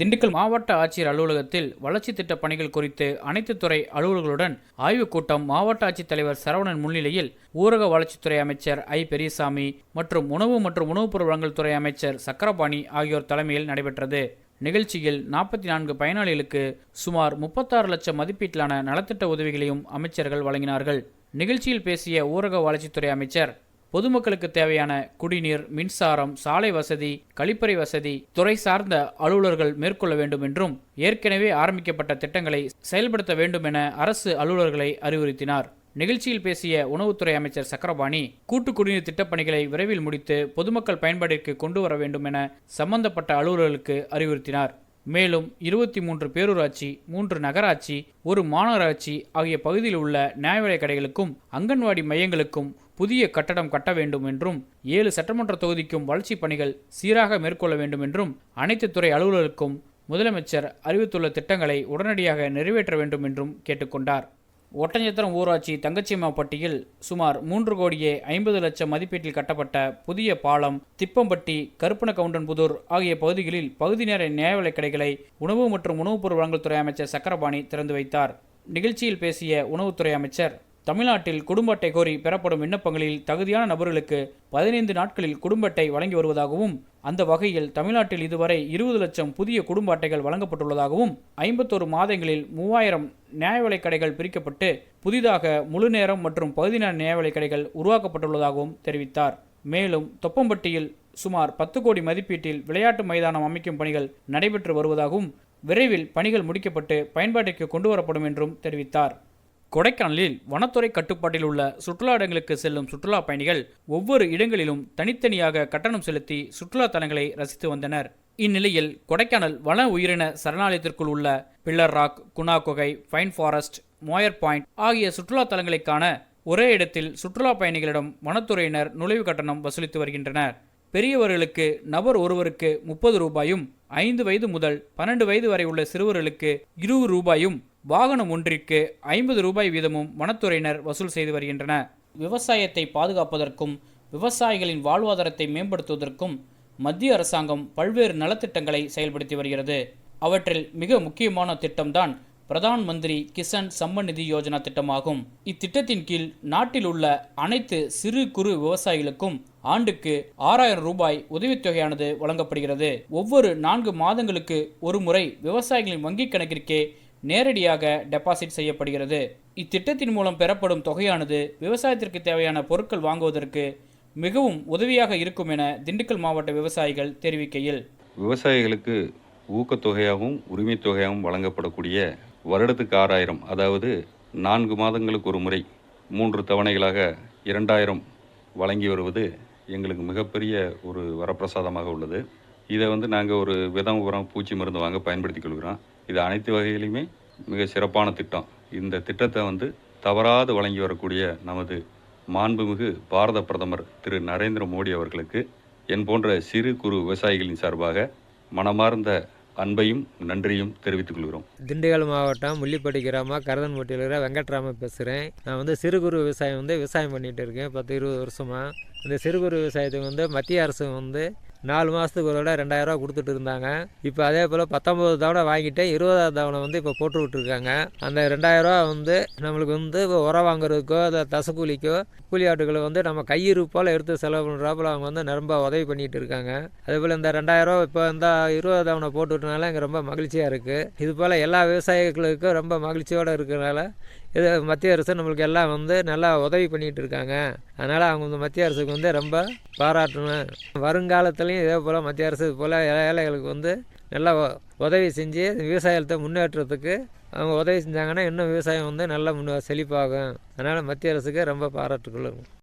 திண்டுக்கல் மாவட்ட ஆட்சியர் அலுவலகத்தில் வளர்ச்சி திட்ட பணிகள் குறித்து அனைத்து துறை அலுவலர்களுடன் ஆய்வுக் கூட்டம் மாவட்ட ஆட்சித்தலைவர் சரவணன் முன்னிலையில் ஊரக வளர்ச்சித்துறை அமைச்சர் ஐ. பெரியசாமி மற்றும் உணவு மற்றும் உணவுப் பொருள் வழங்கல் துறை அமைச்சர் சக்கரபாணி ஆகியோர் தலைமையில் நடைபெற்றது. நிகழ்ச்சியில் நாற்பத்தி நான்கு பயனாளிகளுக்கு சுமார் முப்பத்தாறு லட்சம் மதிப்பீட்டிலான நலத்திட்ட உதவிகளையும் அமைச்சர்கள் வழங்கினார்கள். நிகழ்ச்சியில் பேசிய ஊரக வளர்ச்சித்துறை அமைச்சர் பொதுமக்களுக்கு தேவையான குடிநீர் மின்சாரம் சாலை வசதி கழிப்பறை வசதி துறை சார்ந்த அலுவலர்கள் மேற்கொள்ள வேண்டும் என்றும் ஏற்கனவே ஆரம்பிக்கப்பட்ட திட்டங்களை செயல்படுத்த வேண்டும் என அரசு அலுவலர்களை அறிவுறுத்தினார். நிகழ்ச்சியில் பேசிய உணவுத்துறை அமைச்சர் சக்கரபாணி கூட்டு குடிநீர் திட்டப்பணிகளை விரைவில் முடித்து பொதுமக்கள் பயன்பாட்டிற்கு கொண்டு வர வேண்டும் என சம்பந்தப்பட்ட அலுவலர்களுக்கு அறிவுறுத்தினார். மேலும் இருபத்தி மூன்று பேரூராட்சி மூன்று நகராட்சி ஒரு மாநகராட்சி ஆகிய பகுதியில் உள்ள நியாய கடைகளுக்கும் அங்கன்வாடி மையங்களுக்கும் புதிய கட்டடம் கட்ட வேண்டும் என்றும் ஏழு சட்டமன்ற தொகுதிக்கும் வளர்ச்சிப் பணிகள் சீராக மேற்கொள்ள வேண்டும் என்றும் அனைத்து துறை அலுவலர்களுக்கும் முதலமைச்சர் அறிவித்துள்ள திட்டங்களை உடனடியாக நிறைவேற்ற வேண்டும் என்றும் கேட்டுக்கொண்டார் ஒட்டஞ்சத்திரம் ஊராட்சி தங்கச்சிமாப்பட்டியில் சுமார் மூன்று கோடியே ஐம்பது லட்சம் மதிப்பீட்டில் கட்டப்பட்ட புதிய பாலம் திப்பம்பட்டி கருப்பணகவுண்டன்புதூர் ஆகிய பகுதிகளில் பகுதி நேர நியாயவிலைக் கடைகளை உணவு மற்றும் உணவுப் பொருள் வழங்கல் துறை அமைச்சர் சக்கரபாணி திறந்து வைத்தார். நிகழ்ச்சியில் பேசிய உணவுத்துறை அமைச்சர் தமிழ்நாட்டில் குடும்ப அட்டை கோரி பெறப்படும் விண்ணப்பங்களில் தகுதியான நபர்களுக்கு பதினைந்து நாட்களில் குடும்ப அட்டை வழங்கி வருவதாகவும் அந்த வகையில் தமிழ்நாட்டில் இதுவரை இருபது லட்சம் புதிய குடும்ப அட்டைகள் வழங்கப்பட்டுள்ளதாகவும் ஐம்பத்தோரு மாதங்களில் மூவாயிரம் நியாய விலைக் கடைகள் பிரிக்கப்பட்டு புதிதாக முழு நேரம் மற்றும் பகுதி நேர நியாய கடைகள் உருவாக்கப்பட்டுள்ளதாகவும் தெரிவித்தார். மேலும் தொப்பம்பட்டியில் சுமார் பத்து கோடி மதிப்பீட்டில் விளையாட்டு மைதானம் அமைக்கும் பணிகள் நடைபெற்று வருவதாகவும் விரைவில் பணிகள் முடிக்கப்பட்டு பயன்பாட்டிற்கு கொண்டு வரப்படும் என்றும் தெரிவித்தார். கொடைக்கானலில் வனத்துறை கட்டுப்பாட்டில் உள்ள சுற்றுலா இடங்களுக்கு செல்லும் சுற்றுலா பயணிகள் ஒவ்வொரு இடங்களிலும் தனித்தனியாக கட்டணம் செலுத்தி சுற்றுலா தலங்களை ரசித்து வந்தனர். இந்நிலையில் கொடைக்கானல் வன உயிரின சரணாலயத்திற்குள் உள்ள பில்லர் ராக் குணா குகை ஃபைன் ஃபாரஸ்ட் மோயர் பாயிண்ட் ஆகிய சுற்றுலா தலங்களை காண ஒரே இடத்தில் சுற்றுலா பயணிகளிடம் வனத்துறையினர் நுழைவு கட்டணம் வசூலித்து வருகின்றனர். பெரியவர்களுக்கு நபர் ஒருவருக்கு முப்பது ரூபாயும் ஐந்து வயது முதல் பன்னெண்டு வயது வரை உள்ள சிறுவர்களுக்கு இருபது ரூபாயும் வாகனம் ஒன்றிற்கு ஐம்பது ரூபாய் வீதமும் வனத்துறையினர் வசூல் செய்து வருகின்றன விவசாயத்தை பாதுகாப்பதற்கும் விவசாயிகளின் வாழ்வாதாரத்தை மேம்படுத்துவதற்கும் மத்திய அரசாங்கம் பல்வேறு நலத்திட்டங்களை செயல்படுத்தி வருகிறது. அவற்றில் மிக முக்கியமான திட்டம்தான் பிரதான் மந்திரி கிசான் சம்மன் நிதி யோஜனா திட்டமாகும். இத்திட்டத்தின் கீழ் நாட்டில் உள்ள அனைத்து சிறு குறு விவசாயிகளுக்கும் ஆண்டுக்கு ஆறாயிரம் ரூபாய் உதவித்தொகையானது வழங்கப்படுகிறது. ஒவ்வொரு நான்கு மாதங்களுக்கு ஒரு முறை விவசாயிகளின் வங்கிக் கணக்கிற்கே நேரடியாக டெபாசிட் செய்யப்படுகிறது. இத்திட்டத்தின் மூலம் பெறப்படும் தொகையானது விவசாயத்திற்கு தேவையான பொருட்கள் வாங்குவதற்கு மிகவும் உதவியாக இருக்கும் என திண்டுக்கல் மாவட்ட விவசாயிகள் தெரிவிக்கையில். விவசாயிகளுக்கு ஊக்கத்தொகையாகவும் உரிமைத்தொகையாகவும் வழங்கப்படக்கூடிய வருடத்துக்கு ஆறாயிரம் அதாவது நான்கு மாதங்களுக்கு ஒரு முறை மூன்று தவணைகளாக இரண்டாயிரம் வழங்கி வருவது எங்களுக்கு மிகப்பெரிய ஒரு வரப்பிரசாதமாக உள்ளது. இதை வந்து நாங்கள் ஒரு விதம் உரம் பூச்சி மருந்து வாங்க பயன்படுத்திக் கொள்கிறோம். இது அனைத்து வகையிலையுமே மிக சிறப்பான திட்டம். இந்த திட்டத்தை வந்து தவறாது வழங்கி வரக்கூடிய நமது மாண்புமிகு பாரத பிரதமர் திரு நரேந்திர மோடி அவர்களுக்கு என் போன்ற சிறு குறு விவசாயிகளின் சார்பாக மனமார்ந்த அன்பையும் நன்றியும் தெரிவித்துக் கொள்கிறோம். திண்டுக்கல் மாவட்டம் முள்ளிப்பட்டி கிராமம் கரதன்பட்டியில் இருக்கிற வெங்கட்ராம பேசுகிறேன் நான் வந்து சிறு குறு விவசாயம் வந்து விவசாயம் பண்ணிகிட்டு இருக்கேன் பத்து இருபது வருஷமாக இந்த சிறு குறு விவசாயத்துக்கு வந்து மத்திய அரசு வந்து நாலு மாதத்துக்கு ஒரு தடவை ரெண்டாயிரரூவா கொடுத்துட்டு இருந்தாங்க. இப்போ அதே போல் பத்தொம்பது தவணை வாங்கிட்டேன் இருபதாவது தவணை வந்து இப்போ போட்டு விட்டுருக்காங்க. அந்த ரெண்டாயிரரூவா வந்து நம்மளுக்கு வந்து இப்போ உரம் வாங்குறதுக்கோ அதை தசக்கூலிக்கோ கூலி ஆட்டுகளை வந்து நம்ம கையிருப்பால் எடுத்து செலவு பண்ணுறாப்புல அவங்க வந்து ரொம்ப உதவி பண்ணிகிட்டு இருக்காங்க. அதே போல் இந்த ரெண்டாயிரரூவா இப்போ இந்த இருபது தவணை போட்டு விட்டனால எங்கள் ரொம்ப மகிழ்ச்சியாக இருக்குது இது போல் எல்லா விவசாயிகளுக்கும் ரொம்ப மகிழ்ச்சியோடு இருக்கிறனால இது மத்திய அரசு நம்மளுக்கு எல்லாம் வந்து நல்லா உதவி பண்ணிகிட்டு இருக்காங்க. அதனால் அவங்க வந்து மத்திய அரசுக்கு வந்து ரொம்ப பாராட்டணும். வருங்காலத்துலேயும் இதே போல் மத்திய அரசு இது போல் ஏழைகளுக்கு வந்து நல்லா உதவி செஞ்சு விவசாயத்தை முன்னேற்றத்துக்கு அவங்க உதவி செஞ்சாங்கன்னா இன்னும் விவசாயம் வந்து நல்லா முன்ன செழிப்பாகும். அதனால் மத்திய அரசுக்கு ரொம்ப பாராட்டுக்கள்